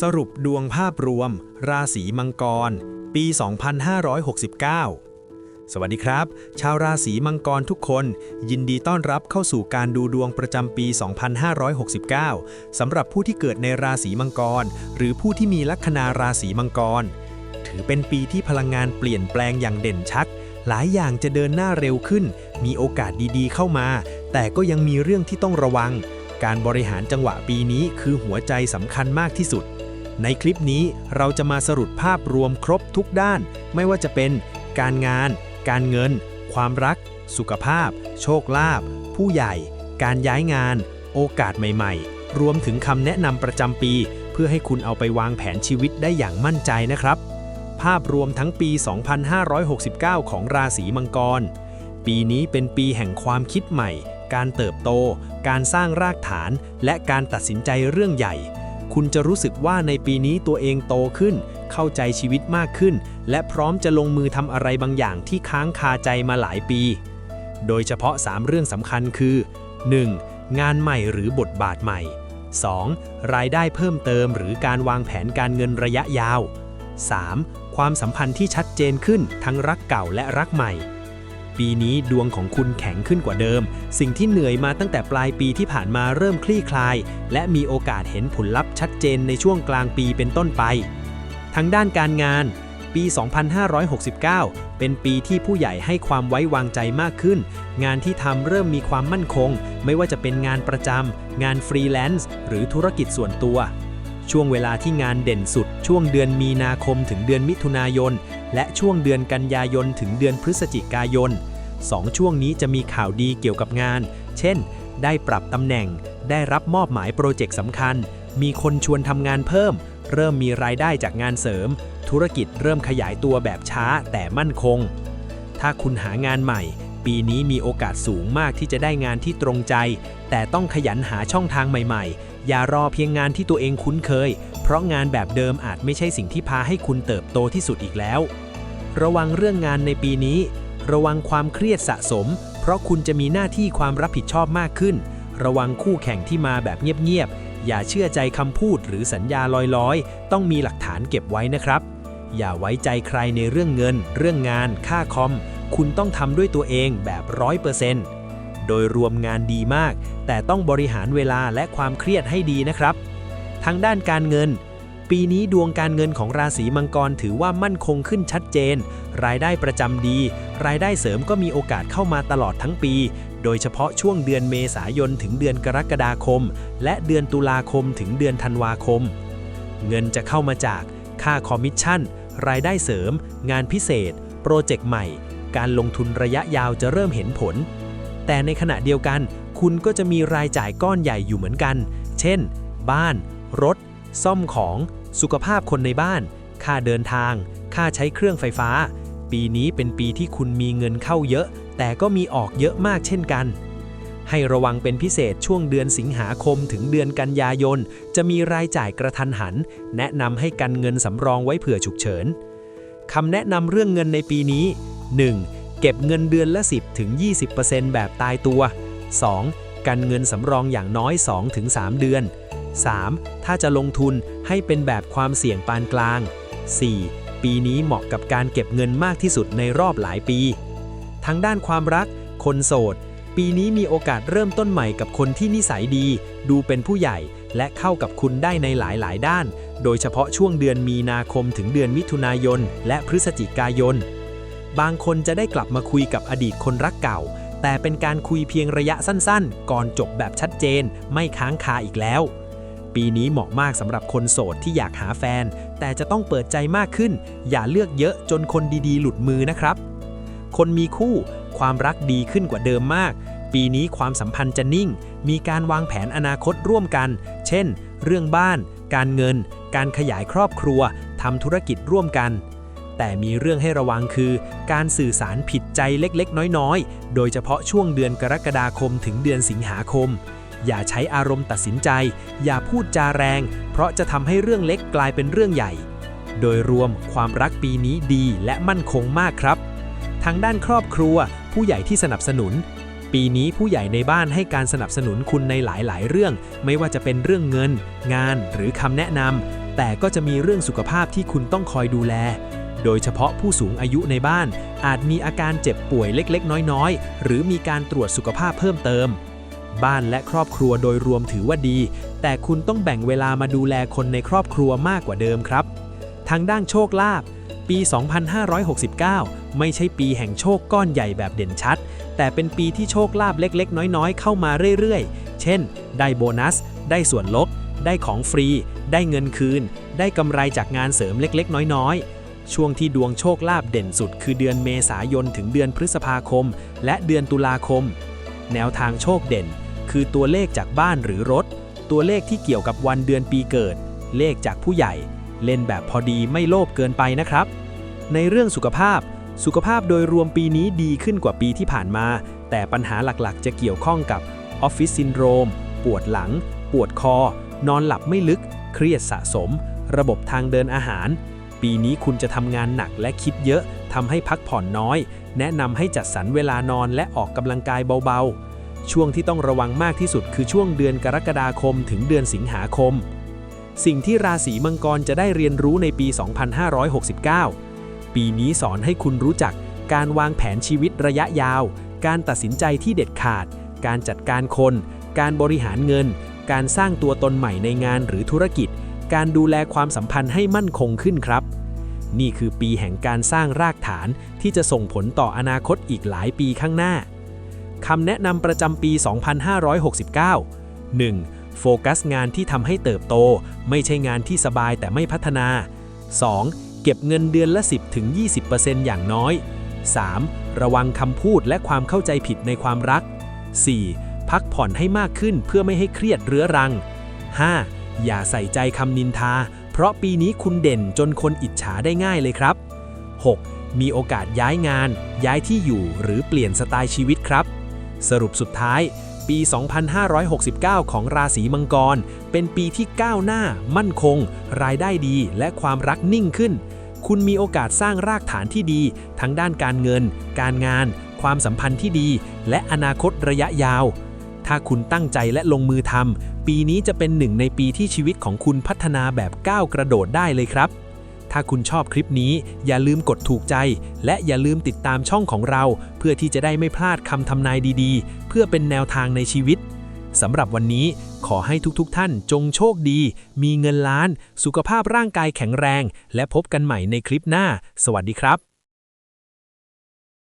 สรุปดวงภาพรวม ราศีมังกร ปี 2569 สวัสดีครับ ชาวราศีมังกรทุกคน ยินดีต้อนรับเข้าสู่การดูดวงประจำปี 2569 สำหรับผู้ที่เกิดในราศีมังกร หรือผู้ที่มีลัคนาราศีมังกร ถือเป็นปีที่พลังงานเปลี่ยนแปลงอย่างเด่นชัด หลายอย่างจะเดินหน้าเร็วขึ้น มีโอกาสดีๆเข้ามา แต่ก็ยังมีเรื่องที่ต้องระวัง การบริหารจังหวะปีนี้คือหัวใจสำคัญมากที่สุด ในคลิปนี้เราจะมาสรุปภาพรวมครบทุกด้าน ไม่ว่าจะเป็น การงาน การเงิน ความรัก สุขภาพ โชคลาภผู้ใหญ่ การย้ายงาน โอกาสใหม่ๆ รวมถึงคำแนะนำประจำปี เพื่อให้คุณเอาไปวางแผนชีวิตได้อย่างมั่นใจนะครับ ภาพรวมทั้งปี 2569 ของราศีมังกร ปีนี้เป็นปีแห่งความคิดใหม่ การเติบโต การสร้างรากฐานและการตัดสินใจเรื่องใหญ่ คุณจะรู้สึกว่าในปีนี้ตัวเองโตขึ้น เข้าใจชีวิตมากขึ้น และพร้อมจะลงมือทำอะไรบางอย่างที่ค้างคาใจมาหลายปี โดยเฉพาะ 3 เรื่องสำคัญคือ 1. งานใหม่หรือบทบาทใหม่ 2. รายได้เพิ่มเติมหรือการวางแผนการเงินระยะยาว 3. ความสัมพันธ์ที่ชัดเจนขึ้นทั้งรักเก่าและรักใหม่ ปีนี้ดวงของคุณแข็งขึ้นกว่าเดิม สิ่งที่เหนื่อยมาตั้งแต่ปลายปีที่ผ่านมาเริ่มคลี่คลาย และมีโอกาสเห็นผลลัพธ์ชัดเจนในช่วงกลางปีเป็นต้นไปทั้งด้านการงาน ปี 2569 เป็นปีที่ผู้ใหญ่ให้ความไว้วางใจมากขึ้น งานที่ทำเริ่มมีความมั่นคง ไม่ว่าจะเป็นงานประจำงานฟรีแลนซ์หรือธุรกิจส่วนตัว ช่วงเวลาที่งานเด่นสุด ช่วงเดือนมีนาคมถึงเดือนมิถุนายน และช่วงเดือนกันยายนถึงเดือนพฤศจิกายนสองช่วงนี้จะมีข่าวดีเกี่ยวกับงาน เช่น ได้ปรับตำแหน่ง ได้รับมอบหมายโปรเจกต์สำคัญ มีคนชวนทำงานเพิ่ม เริ่มมีรายได้จากงานเสริม ธุรกิจเริ่มขยายตัวแบบช้าแต่มั่นคง ถ้าคุณหางานใหม่ ปีนี้มีโอกาสสูงมากที่จะได้งานที่ตรงใจ แต่ต้องขยันหาช่องทางใหม่ๆ อย่ารอเพียงงานที่ตัวเองคุ้นเคย เพราะงานแบบเดิมอาจไม่ใช่สิ่งที่พาให้คุณเติบโตที่สุดอีกแล้ว ระวังเรื่องงานในปีนี้ ระวังความเครียดสะสม เพราะคุณจะมีหน้าที่ความรับผิดชอบมากขึ้น ระวังคู่แข่งที่มาแบบเงียบๆ อย่าเชื่อใจคำพูดหรือสัญญาลอยๆ ต้องมีหลักฐานเก็บไว้นะครับ อย่าไว้ใจใครในเรื่องเงิน เรื่องงาน ค่าคอม คุณต้องทำด้วยตัวเองแบบร้อยเปอร์เซนต์โดยรวมงานดีมาก แต่ต้องบริหารเวลาและความเครียดให้ดีนะครับ ทางด้านการเงิน ปีนี้ดวงการเงินของราศีมังกรถือว่ามั่นคงขึ้นชัดเจน รายได้ประจำดี รายได้เสริมก็มีโอกาสเข้ามาตลอดทั้งปี โดยเฉพาะช่วงเดือนเมษายนถึงเดือนกรกฎาคม และเดือนตุลาคมถึงเดือนธันวาคม เงินจะเข้ามาจาก ค่าคอมมิชชั่น รายได้เสริม งานพิเศษ โปรเจกต์ใหม่ การลงทุนระยะยาวจะเริ่มเห็นผล แต่ในขณะเดียวกัน คุณก็จะมีรายจ่ายก้อนใหญ่อยู่เหมือนกัน เช่น บ้าน รถ ซ่อมของ สุขภาพคนในบ้าน ค่าเดินทาง ค่าใช้เครื่องไฟฟ้า ปีนี้เป็นปีที่คุณมีเงินเข้าเยอะ แต่ก็มีออกเยอะมากเช่นกันให้ระวังเป็นพิเศษช่วงเดือนสิงหาคมถึงเดือนกันยายน จะมีรายจ่ายกระทันหัน แนะนำให้กันเงินสำรองไว้เผื่อฉุกเฉินคำแนะนำเรื่องเงินในปีนี้ 1. เก็บเงินเดือนละ 10ถึง20%แบบตายตัว 2. กันเงินสำรองอย่างน้อย 2-3 เดือน 3. ถ้าจะลงทุนให้เป็นแบบความเสี่ยงปานกลาง 4. ปีนี้เหมาะกับการเก็บเงินมากที่สุดในรอบหลายปี ทางด้านความรัก คนโสด ปีนี้มีโอกาสเริ่มต้นใหม่กับคนที่นิสัยดี ดูเป็นผู้ใหญ่ และเข้ากับคุณได้ในหลายๆ ด้าน โดยเฉพาะช่วงเดือนมีนาคมถึงเดือนมิถุนายน และพฤศจิกายน บางคนจะได้กลับมาคุยกับอดีตคนรักเก่า แต่เป็นการคุยเพียงระยะสั้นๆ ก่อนจบแบบชัดเจน ไม่ค้างคาอีกแล้ว ปีนี้เหมาะมากสำหรับคนโสดที่อยากหาแฟน แต่จะต้องเปิดใจมากขึ้น อย่าเลือกเยอะจนคนดีๆ หลุดมือนะครับ คนมีคู่ ความรักดีขึ้นกว่าเดิมมากปีนี้ความสัมพันธ์จะนิ่ง มีการวางแผนอนาคตร่วมกัน เช่น เรื่องบ้าน การเงิน การขยายครอบครัว ทำธุรกิจร่วมกัน แต่มีเรื่องให้ระวังคือ การสื่อสารผิดใจเล็กๆ น้อยๆ โดยเฉพาะช่วงเดือนกรกฎาคมถึงเดือนสิงหาคม อย่าใช้อารมณ์ตัดสินใจ อย่าพูดจาแรง เพราะจะทำให้เรื่องเล็กกลายเป็นเรื่องใหญ่ โดยรวมความรักปีนี้ดีและมั่นคงมากครับ ทางด้านครอบครัว ผู้ใหญ่ที่สนับสนุน ปีนี้ผู้ใหญ่ในบ้านให้การสนับสนุนคุณในหลายๆ เรื่อง ไม่ว่าจะเป็นเรื่องเงิน งานหรือคำแนะนำแต่ก็จะมีเรื่องสุขภาพที่คุณต้องคอยดูแล โดยเฉพาะผู้สูงอายุในบ้าน อาจมีอาการเจ็บป่วยเล็กๆ น้อยๆ หรือมีการตรวจสุขภาพเพิ่มเติม บ้านและครอบครัวโดยรวมถือว่าดี แต่คุณต้องแบ่งเวลามาดูแลคนในครอบครัวมากกว่าเดิมครับ ทางด้านโชคลาภปี 2569 ไม่ใช่ปีแห่งโชคก้อนใหญ่แบบเด่นชัด แต่เป็นปีที่โชคลาภเล็กๆ น้อยๆ เข้ามาเรื่อยๆ เช่น ได้โบนัส ได้ส่วนลด ได้ของฟรี ได้เงินคืน ได้กำไรจากงานเสริมเล็กๆ น้อยๆ ช่วงที่ดวงโชคลาภเด่นสุด คือเดือนเมษายนถึงเดือนพฤษภาคม และเดือนตุลาคม แนวทางโชคเด่น คือตัวเลขจากบ้านหรือรถ ตัวเลขที่เกี่ยวกับวันเดือนปีเกิด เลขจากผู้ใหญ่ เล่นแบบพอดีไม่โลภเกินไปนะครับ ในเรื่องสุขภาพ สุขภาพโดยรวมปีนี้ดีขึ้นกว่าปีที่ผ่านมา แต่ปัญหาหลักๆ จะเกี่ยวข้องกับออฟฟิศซินโดรม ปวดหลัง ปวดคอ นอนหลับไม่ลึก เครียดสะสม ระบบทางเดินอาหาร ปีนี้คุณจะทำงานหนักและคิดเยอะทำให้พักผ่อนน้อย แนะนำให้จัดสรรเวลานอนและออกกำลังกายเบาๆ ช่วงที่ต้องระวังมากที่สุดคือช่วงเดือนกรกฎาคมถึงเดือนสิงหาคม สิ่งที่ราศีมังกรจะได้เรียนรู้ในปี 2569 ปีนี้สอนให้คุณรู้จักการวางแผนชีวิตระยะยาว การตัดสินใจที่เด็ดขาด การจัดการคน การบริหารเงิน การสร้างตัวตนใหม่ในงานหรือธุรกิจ การดูแลความสัมพันธ์ให้มั่นคงขึ้นครับ นี่คือปีแห่งการสร้างรากฐานที่จะส่งผลต่ออนาคตอีกหลายปีข้างหน้าคำแนะนำประจำปี 2569 1. โฟกัสงานที่ทำให้เติบโต ไม่ใช่งานที่สบายแต่ไม่พัฒนา 2. เก็บเงินเดือนละ 10-20%อย่างน้อย 3. ระวังคำพูดและความเข้าใจผิดในความรัก 4. พักผ่อนให้มากขึ้นเพื่อไม่ให้เครียดเรื้อรัง 5. อย่าใส่ใจคำนินทา เพราะปีนี้คุณเด่นจนคนอิจฉาได้ง่ายเลยครับ 6. มีโอกาสย้ายงาน ย้ายที่อยู่หรือเปลี่ยนสไตล์ชีวิตครับ สรุปสุดท้าย ปี 2569 ของราศีมังกร เป็นปีที่ก้าวหน้า มั่นคง รายได้ดี และความรักนิ่งขึ้น คุณมีโอกาสสร้างรากฐานที่ดี ทั้งด้านการเงิน การงาน ความสัมพันธ์ที่ดี และอนาคตระยะยาว ถ้าคุณตั้งใจและลงมือทำปีนี้จะเป็นหนึ่งในปีที่ชีวิตของคุณพัฒนาแบบก้าวกระโดดได้เลยครับ ถ้าคุณชอบคลิปนี้ อย่าลืมกดถูกใจ และอย่าลืมติดตามช่องของเรา เพื่อที่จะได้ไม่พลาดคำทำนายดีๆ เพื่อเป็นแนวทางในชีวิตสำหรับวันนี้ขอให้ทุกๆทท่านจงโชคดี มีเงินล้าน สุขภาพร่างกายแข็งแรง และพบกันใหม่ในคลิปหน้า สวัสดีครับ